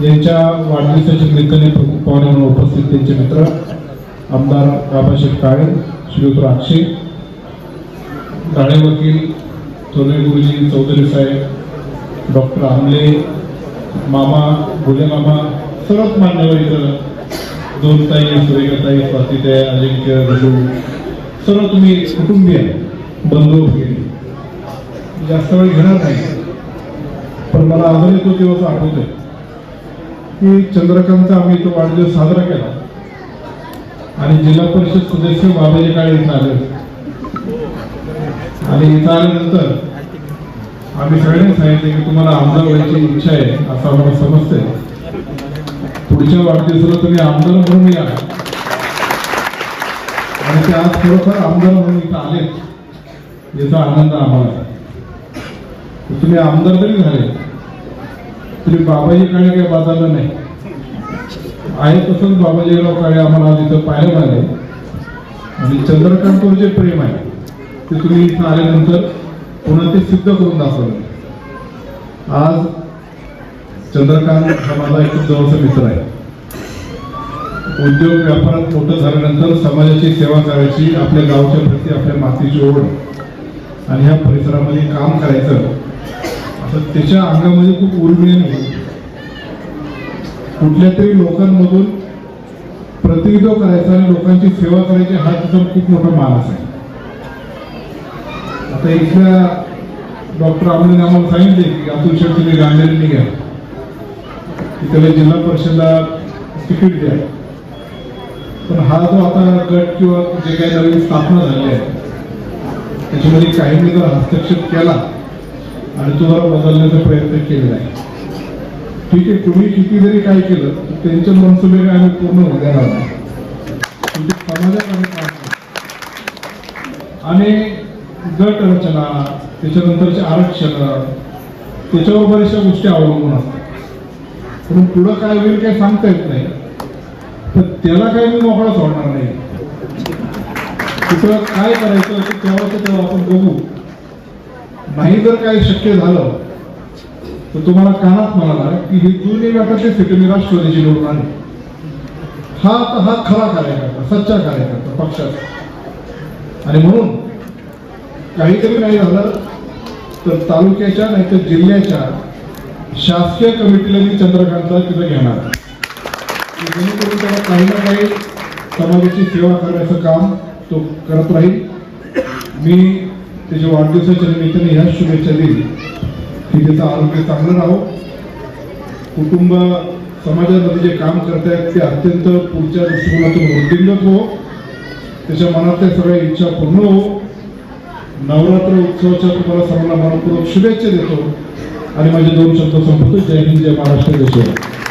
यांच्या वाढदिवसाच्या निमित्ताने प्रमुख पाहुणे म्हणून उपस्थित त्यांचे मित्र आमदार बाबासाहेब काळे श्रीयुत राक्षे काळे वकील थोले गुरुजी चौधरी साहेब डॉक्टर आमले मामा भुले मामा सर्वच मान्यवर इथं दोन ताई सुरेखाताई स्वातीताई अजिंक्य रघु सर्व तुम्ही कुटुंबीय बंधू वगैरे जास्त वेळ घेणार नाही. पण मला अजूनही तो दिवस आठवतोय. की चंद्रकांतचा आम्ही तो वाढदिवस साजरा केला. आणि जिल्हा परिषद सदस्य बाबाजी काळे इथं आले. आणि इथं आल्यानंतर आम्ही सगळ्यांनी सांगितले की तुम्हाला आमदार व्हायची इच्छा आहे असं आम्हाला समजतंय. पुढच्या वाढदिवसाला तुम्ही आमदार म्हणून या. आणि ते आज खरोखर आमदार म्हणून इथं आलेत याचा आनंद आम्हाला. तुम्ही आमदार तरी झाले. तरी बाबाजी काळे काही बाजारला नाही. आहे तसंच बाबाजीराव काळे आम्हाला तिथं पाहायला मिळाले. आणि चंद्रकांतवर जे प्रेम आहे. ते तुम्ही इथं आल्यानंतर पुन्हा ते सिद्ध करून दाखवलं. आज चंद्रकांत हा माझा एक जवळचा मित्र आहे. उद्योग व्यापारात मोठं झाल्यानंतर समाजाची सेवा करायची आपल्या गावच्या प्रती आपल्या मातीची ओढ. आणि ह्या परिसरामध्ये काम करायचं. तर त्याच्या अंगामध्ये खूप उर्मिळ कुठल्या तरी लोकांमधून प्रतिनिधित्व करायचा आणि लोकांची सेवा करायची हा तिथं खूप मोठा मानस आहे. आता इथल्या डॉक्टर आम्हाला आम्हाला सांगितले की अतुल शेठ तुम्ही गांधींनी घ्या. त्याला जिल्हा परिषदला तिकीट द्या. पण हा जो आता गट किंवा जे काही नवीन स्थापना झाली आहे त्याच्यामध्ये काहींनी जर हस्तक्षेप केला आणि तो जरा बदलण्याचा प्रयत्न केलेला आहे. ठीक आहे तुम्ही किती जरी काय केलं तर त्यांचे मनसुबे काय आम्ही पूर्ण होणार नाही आणि गट रचना त्याच्यानंतरचे आरक्षण त्याच्यावर बऱ्याचशा गोष्टी अवलंबून असतात. पण पुढं काय होईल काय सांगता येत नाही. तर त्याला काही मी मोकळा सोडणार नाही. तिथं काय करायचं तेव्हा तेव्हा आपण बघू. नाही जर काही शक्य झालं तर तुम्हाला कानात म्हणाला की ही दोन्ही गटाचे सिटी राष्ट्रवादीची निवडून आली हा आता हा खरा कार्यकर्ता सच्चा कार्यकर्ता पक्षाचा. आणि म्हणून काहीतरी नाही झालं तर तालुक्याच्या नाही तर जिल्ह्याच्या शासकीय कमिटीला मी चंद्रकांतचा तिथं घेणार. जेणेकरून त्याला काही ना काही समाजाची सेवा करण्याचं काम तो करत राहील. मी त्याच्या वाढदिवसाच्या निमित्ताने ह्या शुभेच्छा देईल की त्याचं आरोग्य चांगलं राहो. कुटुंब समाजामध्ये जे काम करतायत ते अत्यंत पुढच्या दृष्टिकोनातून वृद्धिंगत हो. त्याच्या मनातल्या सगळ्या इच्छा पूर्ण हो. नवरात्र उत्सवाच्या तुम्हाला सर्वांना मनपूर्वक शुभेच्छा देतो. आणि माझे दोन शब्द संपतो जय हिंद जय महाराष्ट्र जय